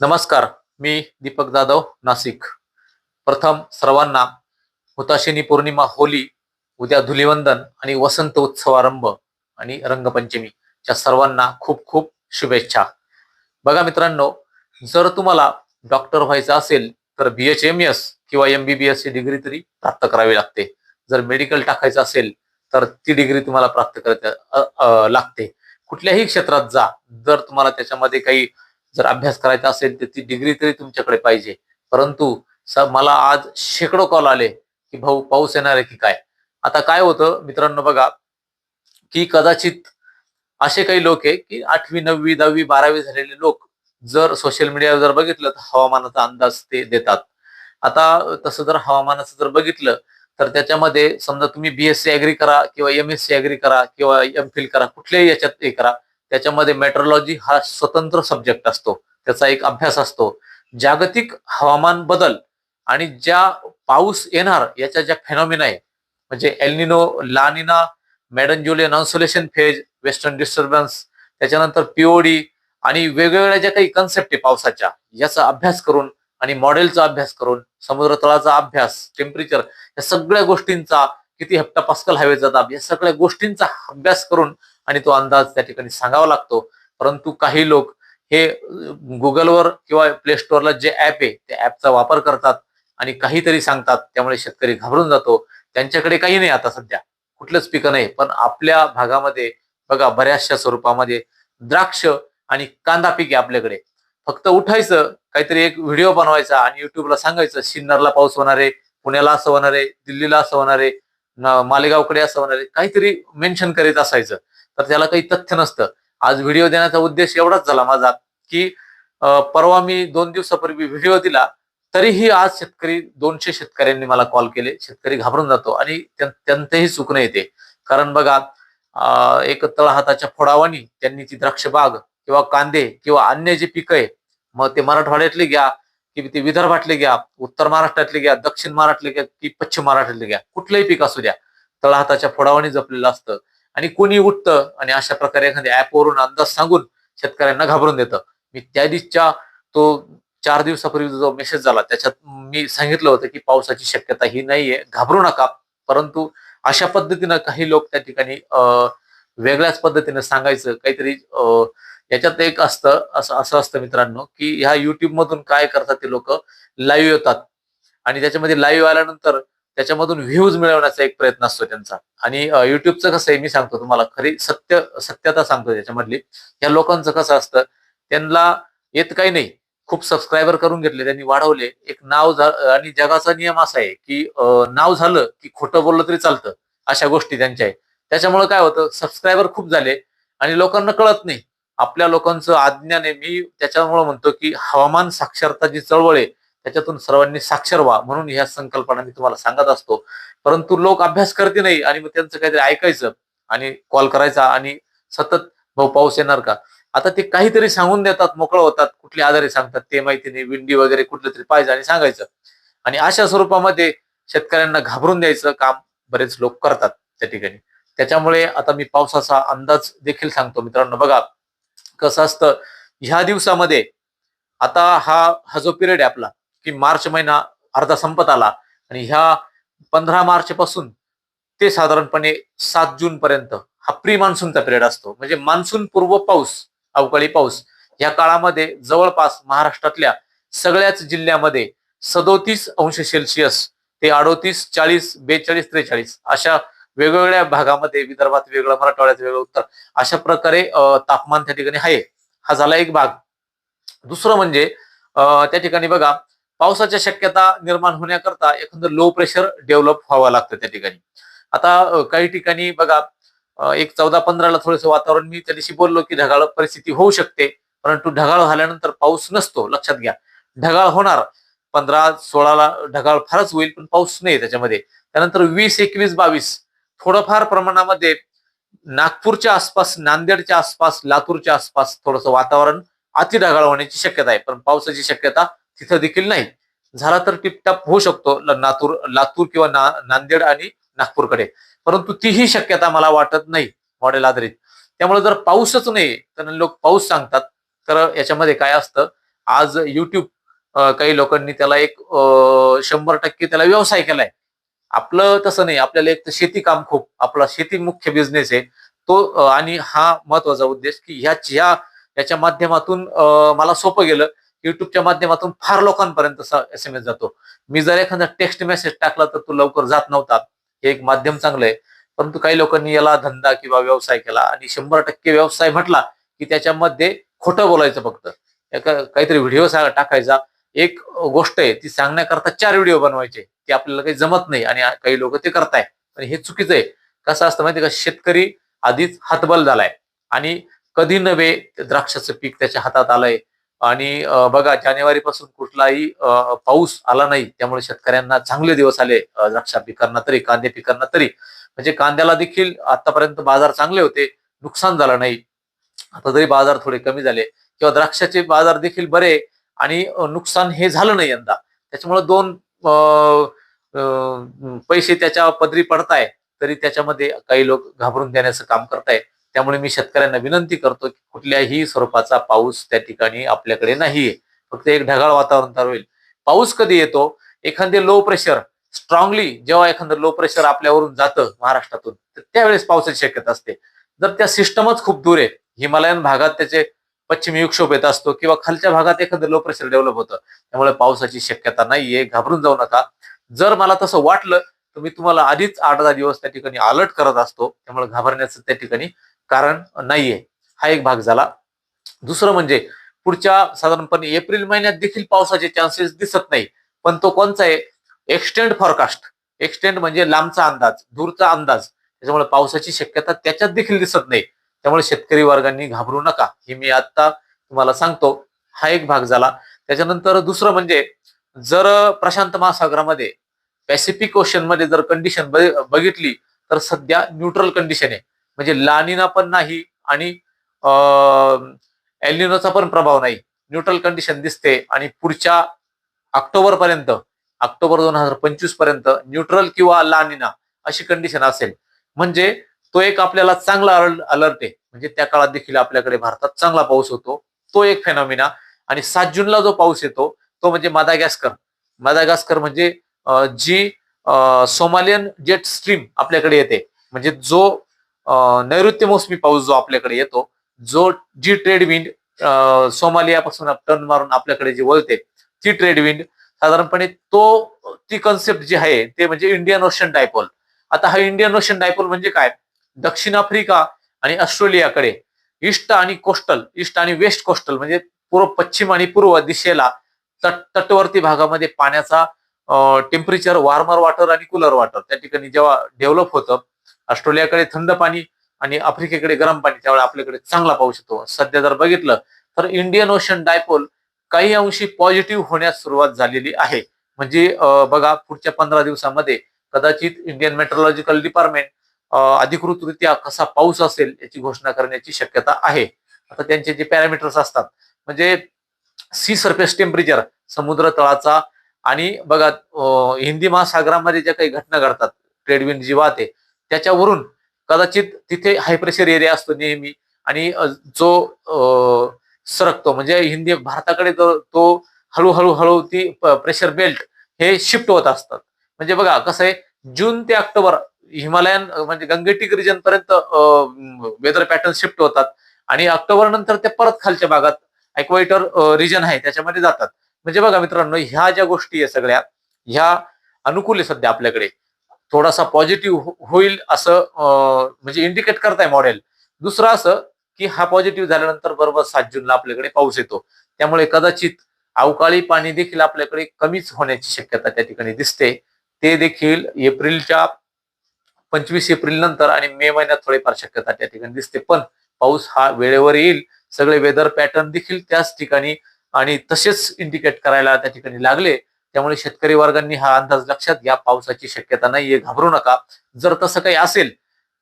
नमस्कार मी दीपक जाधव नाशिक. प्रथम सर्वांना हुताशिनी पौर्णिमा होली उद्या धुलिवंदन आणि वसंत उत्सवारंभ आणि रंगपंचमीच्या सर्वांना खूप खूप शुभेच्छा. बघा मित्रांनो जर तुम्हाला डॉक्टर व्हायचं असेल तर बी एच एम एस किंवा एम बी बी एस ची डिग्री तरी प्राप्त करावी लागते. जर मेडिकल टाकायचं असेल तर ती डिग्री तुम्हाला प्राप्त करता लागते. कुठल्याही क्षेत्रात जा जर तुम्हाला त्याच्यामध्ये काही जर अभ्यास करायचा असेल तर ती डिग्री तरी तुमच्याकडे पाहिजे. परंतु स मला आज शेकडो कॉल आले की भाऊ पाऊस येणार आहे की काय? आता काय होतं मित्रांनो बघा की कदाचित असे काही लोक आहे की आठवी नववी दहावी बारावी झालेले लोक जर सोशल मीडियावर जर बघितलं तर हवामानाचा अंदाज ते देतात. आता तसं जर हवामानाचं जर बघितलं तर त्याच्यामध्ये समजा तुम्ही बीएससी अॅग्री करा किंवा एम एस सी अॅग्री करा किंवा एम फिल करा कुठल्याही याच्यात हे करा. त्याच्यामध्ये मेट्रोलॉजी हा स्वतंत्र सब्जेक्ट असतो. त्याचा एक अभ्यास असतो. जागतिक हवामान बदल आणि ज्या पाऊस येणार याच्या ज्या फेनॉमिना आहे म्हणजे El Nino La Nina Madden Julian oscillation phase western disturbance त्याच्यानंतर पीओडी आणि वेगवेगळ्या ज्या काही कन्सेप्ट आहे पावसाच्या याचा अभ्यास करून आणि मॉडेलचा अभ्यास करून समुद्र तळाचा अभ्यास टेम्परेचर या सगळ्या गोष्टींचा किती हेप्टा पास्कल हवेचा दाब या सगळ्या गोष्टींचा अभ्यास करून आणि तो अंदाज त्या ठिकाणी सांगावा लागतो. परंतु काही लोक हे गुगलवर किंवा प्ले स्टोअरला जे ऍप आहे त्या ऍपचा वापर करतात आणि काहीतरी सांगतात. त्यामुळे शेतकरी घाबरून जातो. त्यांच्याकडे काही नाही आता सध्या. कुठलंच पिकं नाही. पण आपल्या भागामध्ये बघा बऱ्याचशा स्वरूपामध्ये द्राक्ष आणि कांदा पीक आहे आपल्याकडे. फक्त उठायचं काहीतरी एक व्हिडिओ बनवायचा आणि युट्यूबला सांगायचं सिन्नरला पाऊस होणार आहे पुण्याला असं होणार आहे दिल्लीला असं होणार आहे मालेगावकडे असं होणार आहे. काहीतरी मेन्शन करीत असायचं. तर त्याला काही तथ्य नसतं. आज व्हिडिओ देण्याचा उद्देश एवढाच झाला माझा की परवा मी दोन दिवसापूर्वी व्हिडिओ दिला तरीही आज शेतकरी दोनशे शेतकऱ्यांनी मला कॉल केले. शेतकरी घाबरून जातो आणि त्यांचंही चुकणं येते कारण बघा एक तळहाताच्या फोडावानी त्यांनी ती द्राक्ष बाग किंवा कांदे किंवा अन्य जे पिकं आहे मग ते मराठवाड्यातले घ्या की ते विदर्भातले घ्या उत्तर महाराष्ट्रातले घ्या दक्षिण महाराष्ट्रातले घ्या की पश्चिम महाराष्ट्रातले घ्या. कुठलंही पीक असू द्या तळहाताच्या फोडावानी जपलेलं असतं. आणि कोणी उठतं आणि अशा प्रकारे एखाद्या ऍपवरून अंदाज सांगून शेतकऱ्यांना घाबरून देतं. मी त्या दिवसच्या तो चार दिवसापूर्वी जो मेसेज झाला त्याच्यात मी सांगितलं होतं की पावसाची शक्यता ही नाहीये घाबरू नका. परंतु अशा पद्धतीनं काही लोक त्या ठिकाणी वेगळ्याच पद्धतीने सांगायचं. काहीतरी याच्यात एक असतं असं असं असतं मित्रांनो की ह्या युट्यूब मधून काय करतात ते लोक? लाईव्ह येतात. आणि त्याच्यामध्ये लाईव्ह आल्यानंतर त्याच्यामधून व्ह्यूज मिळवण्याचा एक प्रयत्न असतो त्यांचा. आणि युट्यूबचं कसं आहे मी सांगतो तुम्हाला खरी सत्य सत्यता सांगतो त्याच्यामधली. या लोकांचं कसं असतं त्यांना येत काही नाही. खूप सबस्क्रायबर करून घेतले त्यांनी वाढवले. एक नाव आणि जगाचा नियम असा आहे की नाव झालं की खोटं बोललं तरी चालतं. अशा गोष्टी त्यांच्या आहे त्याच्यामुळे काय होतं सबस्क्रायबर खूप झाले आणि लोकांना कळत नाही. आपल्या लोकांचं आज्ञान आहे मी त्याच्यामुळे म्हणतो की हवामान साक्षरता जी चळवळ आहे त्याच्यातून सर्वांनी साक्षर व्हा म्हणून ह्या संकल्पना मी तुम्हाला सांगत असतो. परंतु लोक अभ्यास करते नाही आणि मग त्यांचं काहीतरी ऐकायचं आणि कॉल करायचा आणि सतत भाऊ पाऊस येणार का? आता ते काहीतरी सांगून देतात मोकळं होतात कुठले आधारे सांगतात ते माहिती नाही विंडी वगैरे कुठलं तरी पाहिजे आणि सांगायचं. आणि अशा स्वरूपामध्ये शेतकऱ्यांना घाबरून द्यायचं काम बरेच लोक करतात त्या ठिकाणी. त्याच्यामुळे आता मी पावसाचा अंदाज देखील सांगतो मित्रांनो. बघा कसं असतं ह्या दिवसामध्ये आता हा हा जो पिरियड आहे आपला की मार्च महिना अर्धा संपत आला. आणि ह्या पंधरा मार्च पासून ते साधारणपणे सात जून पर्यंत हा प्री मान्सूनचा पिरियड असतो. म्हणजे मान्सून पूर्व पाऊस अवकाळी पाऊस या काळामध्ये जवळपास महाराष्ट्रातल्या सगळ्याच जिल्ह्यामध्ये सदोतीस अंश सेल्सिअस ते अडोतीस चाळीस बेचाळीस त्रेचाळीस अशा वेगवेगळ्या भागामध्ये विदर्भात वेगळं मराठवाड्यात वेगळं उत्तर अशा प्रकारे तापमान त्या ठिकाणी आहे. हा झाला एक भाग. दुसरं म्हणजे त्या ठिकाणी बघा पावसाच्या शक्यता निर्माण होण्याकरता एखादं लो प्रेशर डेव्हलप व्हावं लागतं त्या ठिकाणी. आता काही ठिकाणी बघा एक चौदा पंधराला थोडस वातावरण मी त्या दिवशी बोललो की ढगाळ परिस्थिती होऊ शकते परंतु ढगाळ झाल्यानंतर पाऊस नसतो लक्षात घ्या. ढगाळ होणार पंधरा सोळाला ढगाळ फारच होईल पण पाऊस नाही त्याच्यामध्ये. त्यानंतर वीस एकवीस बावीस थोडंफार प्रमाणामध्ये नागपूरच्या आसपास नांदेडच्या आसपास लातूरच्या आसपास थोडस वातावरण अति ढगाळ होण्याची शक्यता आहे पण पावसाची शक्यता तिथं देखील नाही. झाला तर टिपटाप होऊ शकतो लातूर लातूर किंवा ना नांदेड आणि नागपूरकडे. परंतु तीही शक्यता मला वाटत नाही मॉडेल आधारित. त्यामुळे जर पाऊसच नाही तर लोक पाऊस सांगतात. तर याच्यामध्ये काय असतं आज युट्यूब काही लोकांनी त्याला एक शंभर टक्के त्याला व्यवसाय केलाय. आपलं तसं नाही आपल्याला एक तर शेती काम खूप आपला शेती मुख्य बिझनेस आहे. तो आणि हा महत्त्वाचा उद्देश की ह्या ह्या याच्या माध्यमातून मला सोपं गेलं. युट्यूबच्या माध्यमातून फार लोकांपर्यंत एस एम एस जातो. मी जर एखादा टेक्स्ट मेसेज टाकला तर तो लवकर जात नव्हता. हे एक माध्यम चांगलं आहे. परंतु काही लोकांनी याला धंदा किंवा व्यवसाय केला आणि शंभर टक्के व्यवसाय म्हटला की त्याच्यामध्ये खोटं बोलायचं फक्त. काहीतरी व्हिडिओ टाकायचा. एक गोष्ट आहे ती सांगण्याकरता चार व्हिडिओ बनवायचे. ते आपल्याला काही जमत नाही आणि काही लोक ते करताय. पण हे चुकीचं आहे. कसं असतं माहिती का? शेतकरी आधीच हातबल झालाय. आणि कधी नव्हे द्राक्षाचं पीक त्याच्या हातात आलंय. आणि बघा जानेवारी पासून कुठलाही पाऊस आला नाही त्यामुळे शेतकऱ्यांना चांगले दिवस आले द्राक्षा पिकांना तरी कांदे पिकांना तरी. म्हणजे कांद्याला देखील आतापर्यंत बाजार चांगले होते नुकसान झालं नाही. आता जरी बाजार थोडे कमी झाले. किंवा द्राक्षाचे बाजार देखील बरे आणि नुकसान हे झालं नाही यंदा. त्याच्यामुळे दोन पैसे त्याच्या पदरी पडताय तरी त्याच्यामध्ये काही लोक घाबरून देण्याचं काम करताय त्यामुळे मी शेतकऱ्यांना विनंती करतो की कुठल्याही स्वरूपाचा पाऊस त्या ठिकाणी आपल्याकडे नाहीये. फक्त एक ढगाळ वातावरण तयार होईल. पाऊस कधी येतो? एखादे लो प्रेशर स्ट्रॉंगली जेव्हा एखादं लो प्रेशर आपल्यावरून जातं महाराष्ट्रातून तर त्यावेळेस पावसाची शक्यता असते. जर त्या सिस्टमच खूप दूर आहे हिमालयन भागात त्याचे पश्चिमी विक्षोभ येत असतो किंवा खालच्या भागात एखादं लो प्रेशर डेव्हलप होतं त्यामुळे पावसाची शक्यता नाहीये घाबरून जाऊ नका. जर मला तसं वाटलं तर मी तुम्हाला आधीच आठ दहा दिवस त्या ठिकाणी अलर्ट करत असतो त्यामुळे घाबरण्याचं त्या ठिकाणी कारण नाहीये. हा एक भाग झाला. दुसरं म्हणजे पुढच्या साधारणपणे एप्रिल महिन्यात देखील पावसाचे चान्सेस दिसत नाही. पण तो कोणचा आहे? एक्सटेंड फॉरकास्ट एक्सटेंड म्हणजे लांबचा अंदाज दूरचा अंदाज. त्याच्यामुळे पावसाची शक्यता त्याच्यात देखील दिसत नाही. त्यामुळे शेतकरी वर्गांनी घाबरू नका. हे मी आता तुम्हाला सांगतो. हा एक भाग झाला. त्याच्यानंतर दुसरं म्हणजे जर प्रशांत महासागरामध्ये पॅसिफिक ओशनमध्ये जर कंडिशन बघितली तर सध्या न्यूट्रल कंडिशन आहे. म्हणजे लानिना पण नाही आणि एलिनोचा पण प्रभाव नाही. न्यूट्रल कंडिशन दिसते आणि पुढच्या ऑक्टोबर पर्यंत ऑक्टोबर दोन हजार पंचवीसपर्यंत न्यूट्रल किंवा लानिना अशी कंडिशन असेल. म्हणजे तो एक आपल्याला चांगला अलर्ट आहे. म्हणजे त्या काळात देखील आपल्याकडे भारतात चांगला पाऊस होतो. तो एक फेनॉमिना आणि सात जूनला जो पाऊस येतो तो म्हणजे मादागॅस्कर. मादागॅस्कर म्हणजे जी सोमालियन जेट स्ट्रीम आपल्याकडे येते. म्हणजे जो नैऋत्य मोसमी पाऊस जो आपल्याकडे येतो जो जी ट्रेड विंड सोमालियापासून टर्न मारून आपल्याकडे जी वळते ती ट्रेड विंड साधारणपणे तो ती कन्सेप्ट जी आहे ते म्हणजे इंडियन ओशन डायपोल आता हा इंडियन ओशन डायपोल म्हणजे काय? दक्षिण आफ्रिका आणि ऑस्ट्रेलियाकडे ईस्ट आणि कोस्टल ईस्ट आणि वेस्ट कोस्टल म्हणजे पूर्व पश्चिम आणि पूर्व दिशेला तट तटवर्ती भागामध्ये पाण्याचा टेम्परेचर वार्मर वॉटर आणि कूलर वॉटर त्या ठिकाणी जेव्हा डेव्हलप होतं ऑस्ट्रेलियाकडे थंड पाणी आणि आफ्रिकेकडे गरम पाणी त्यावेळेला आपल्याकडे चांगला पाऊस येतो. सध्या जर बघितलं तर इंडियन ओशन डायपोल काही अंशी पॉझिटिव्ह होण्यास सुरुवात झालेली आहे. म्हणजे बघा पुढच्या पंधरा दिवसामध्ये कदाचित इंडियन मेट्रोलॉजिकल डिपार्टमेंट अधिकृतरित्या कसा पाऊस असेल याची घोषणा करण्याची शक्यता आहे. आता त्यांचे जे पॅरामीटर्स असतात म्हणजे सी सरफेस टेम्परेचर समुद्र तळाचा आणि बघा हिंदी महासागरामध्ये ज्या काही घटना घडतात ट्रेडविंड जी वाहते त्याच्यावरून कदाचित तिथे हाय प्रेशर एरिया असतो नेहमी. आणि जो सरकतो. म्हणजे हिंदी भारताकडे तो तो हळूहळू हळू ती प्रेशर बेल्ट हे शिफ्ट होत असतात. म्हणजे बघा कसं आहे जून ते ऑक्टोबर हिमालयन म्हणजे गंगेटिक रिजन पर्यंत वेदर पॅटर्न शिफ्ट होतात. आणि ऑक्टोबर नंतर ते परत खालच्या भागात एक्वायटर रिजन आहे त्याच्यामध्ये जातात. म्हणजे बघा मित्रांनो ह्या ज्या गोष्टी आहे सगळ्या ह्या अनुकूल आहे सध्या आपल्याकडे. थोडासा पॉझिटिव्ह हो-, होईल असं म्हणजे इंडिकेट करताय मॉडेल दुसरं असं की हा पॉझिटिव्ह झाल्यानंतर बरोबर सात जूनला आपल्याकडे पाऊस येतो. त्यामुळे कदाचित अवकाळी पाणी देखील आपल्याकडे कमीच होण्याची शक्यता त्या ठिकाणी दिसते. ते देखील एप्रिलच्या पंचवीस एप्रिल नंतर आणि मे महिन्यात थोडीफार शक्यता त्या ठिकाणी दिसते. पण पाऊस हा वेळेवर येईल. सगळे वेदर पॅटर्न देखील त्याच ठिकाणी आणि तसेच इंडिकेट करायला त्या ठिकाणी लागले. त्यामुळे शेतकरी वर्गांनी हा अंदाज लक्षात घ्या. पावसाची शक्यता नाहीये घाबरू नका. जर तसं काही असेल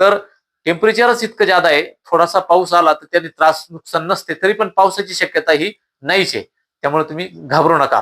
तर टेम्परेचरच इतकं जादा आहे थोडासा पाऊस आला तर त्याने त्रास नुकसान नसते तरी पण पावसाची शक्यता ही नाहीच. आहे त्यामुळे तुम्ही घाबरू नका.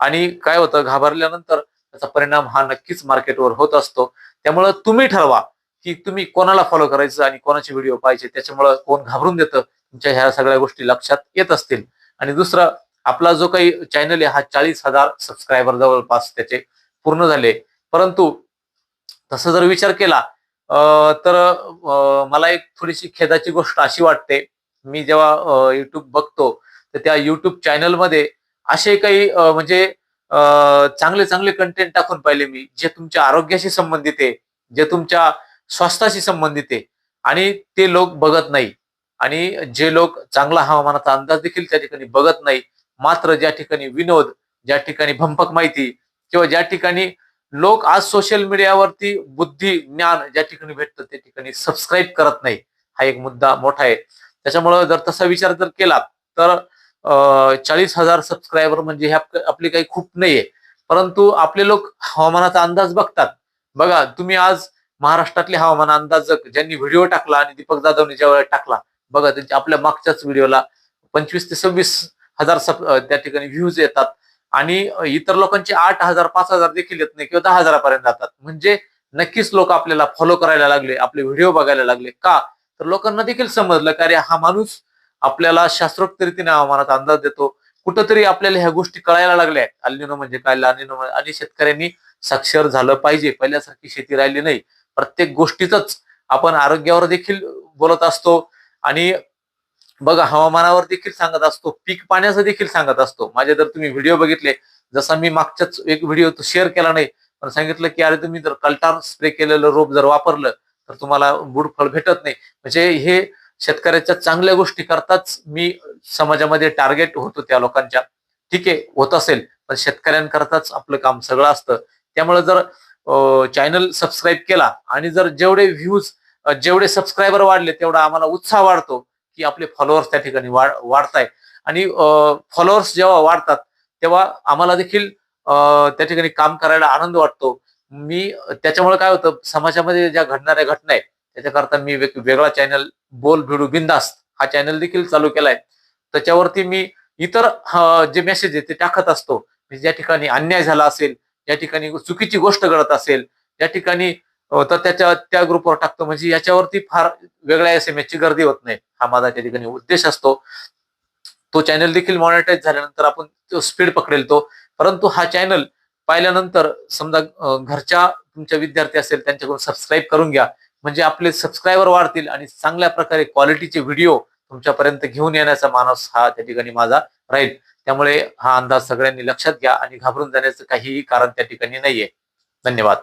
आणि काय होतं घाबरल्यानंतर त्याचा परिणाम हा नक्कीच मार्केटवर होत असतो. त्यामुळं तुम्ही ठरवा की तुम्ही कोणाला फॉलो करायचं आणि कोणाचे व्हिडिओ पाहायचे. त्याच्यामुळं कोण घाबरून देतं तुमच्या ह्या सगळ्या गोष्टी लक्षात येत असतील. आणि दुसरं आपला जो काही चॅनल आहे हा चाळीस हजार सबस्क्रायबर जवळपास त्याचे पूर्ण झाले. परंतु तसं जर विचार केला तर मला एक थोडीशी खेदाची गोष्ट अशी वाटते. मी जेव्हा युट्यूब बघतो तर त्या युट्यूब चॅनलमध्ये असे काही म्हणजे चांगले चांगले कंटेंट टाकून पाहिले मी जे तुमच्या आरोग्याशी संबंधित आहे जे तुमच्या स्वास्थ्याशी संबंधित आहे आणि ते लोक बघत नाही. आणि जे लोक चांगला हवामानाचा अंदाज देखील त्या ठिकाणी बघत नाही मात्र ज्या ठिकाणी विनोद ज्या ठिकाणी भंपक माहिती किंवा ज्या ठिकाणी लोक आज सोशल मीडियावरती बुद्धी ज्ञान ज्या ठिकाणी भेटतं त्या ठिकाणी सबस्क्राईब करत नाही हा एक मुद्दा मोठा आहे. त्याच्यामुळं जर तसा विचार जर केला तर चाळीस हजार सबस्क्रायबर म्हणजे हे आपली काही खूप नाहीये. परंतु आपले लोक हवामानाचा अंदाज बघतात. बघा तुम्ही आज महाराष्ट्रातले हवामान अंदाजक ज्यांनी व्हिडिओ टाकला आणि दीपक जाधवने ज्या वेळेला टाकला बघा त्यांच्या आपल्या मागच्याच व्हिडिओला पंचवीस ते सव्वीस हजार सब त्या ठिकाणी व्ह्यूज येतात. आणि इतर लोकांचे आठ हजार पाच हजार देखील येत नाही किंवा दहा हजारापर्यंत जातात. म्हणजे नक्कीच लोक आपल्याला फॉलो करायला लागले आपले व्हिडिओ बघायला लागले. का? तर लोकांना देखील समजलं का हा माणूस आपल्याला शास्त्रोक्त रीतीने हवामानाचा अंदाज देतो. कुठंतरी आपल्याला ह्या गोष्टी कळायला लागल्या. अल्लिनो म्हणजे काय लानिनो म्हणजे आणि शेतकऱ्यांनी साक्षर झालं पाहिजे. पहिल्यासारखी शेती राहिली नाही. प्रत्येक गोष्टीतच आपण आरोग्यावर देखील बोलत असतो. आणि बघा हवामानावर देखील सांगत असतो पीक पाण्याचं देखील सांगत असतो. माझे जर तुम्ही व्हिडिओ बघितले जसा मी मागच्याच एक व्हिडिओ तो शेअर केला नाही पण सांगितलं की अरे तुम्ही जर कल्टार स्प्रे केलेलं रोप जर वापरलं तर तुम्हाला बुड फळ भेटत नाही. म्हणजे हे शेतकऱ्याच्या चांगल्या गोष्टी करताच मी समाजामध्ये टार्गेट होतो त्या लोकांच्या. ठीक आहे होत असेल पण शेतकऱ्यांकरताच आपलं काम सगळं असतं. त्यामुळे जर चॅनल सबस्क्राईब केला आणि जर जेवढे व्ह्यूज जेवढे सबस्क्रायबर वाढले तेवढा आम्हाला उत्साह वाढतो. की आपले फॉलोअर्स त्या ठिकाणी वाढ वाढताय. आणि फॉलोअर्स जेव्हा वाढतात तेव्हा आम्हाला देखील त्या ठिकाणी काम करायला आनंद वाटतो. मी त्याच्यामुळे काय होतं समाजामध्ये ज्या घडणाऱ्या घटना आहेत त्याच्याकरता मी वेग- वेगळा चॅनल बोल भिडू बिंदास्त हा चॅनल देखील चालू केलाय. त्याच्यावरती मी इतर जे मेसेज आहे ते टाकत असतो. ज्या ठिकाणी अन्याय झाला असेल ज्या ठिकाणी चुकीची गोष्ट घडत असेल ज्या ठिकाणी तर त्याच्या त्या ग्रुपवर टाकतो. म्हणजे याच्यावरती फार वेगळ्या एस एम ची गर्दी होत नाही. हा माझा त्या ठिकाणी उद्देश असतो. तो चॅनल देखील मॉनिटाईज झाल्यानंतर आपण तो स्पीड पकडेल तो परंतु हा चॅनल पाहिल्यानंतर समजा घरच्या तुमच्या विद्यार्थी असेल त्यांच्याकडून सबस्क्राईब करून घ्या. म्हणजे आपले सबस्क्रायबर वाढतील आणि चांगल्या प्रकारे क्वालिटीचे व्हिडिओ तुमच्यापर्यंत घेऊन येण्याचा मानस हा त्या ठिकाणी माझा राहील. त्यामुळे हा अंदाज सगळ्यांनी लक्षात घ्या आणि घाबरून जाण्याचं काहीही कारण त्या ठिकाणी नाहीये. धन्यवाद.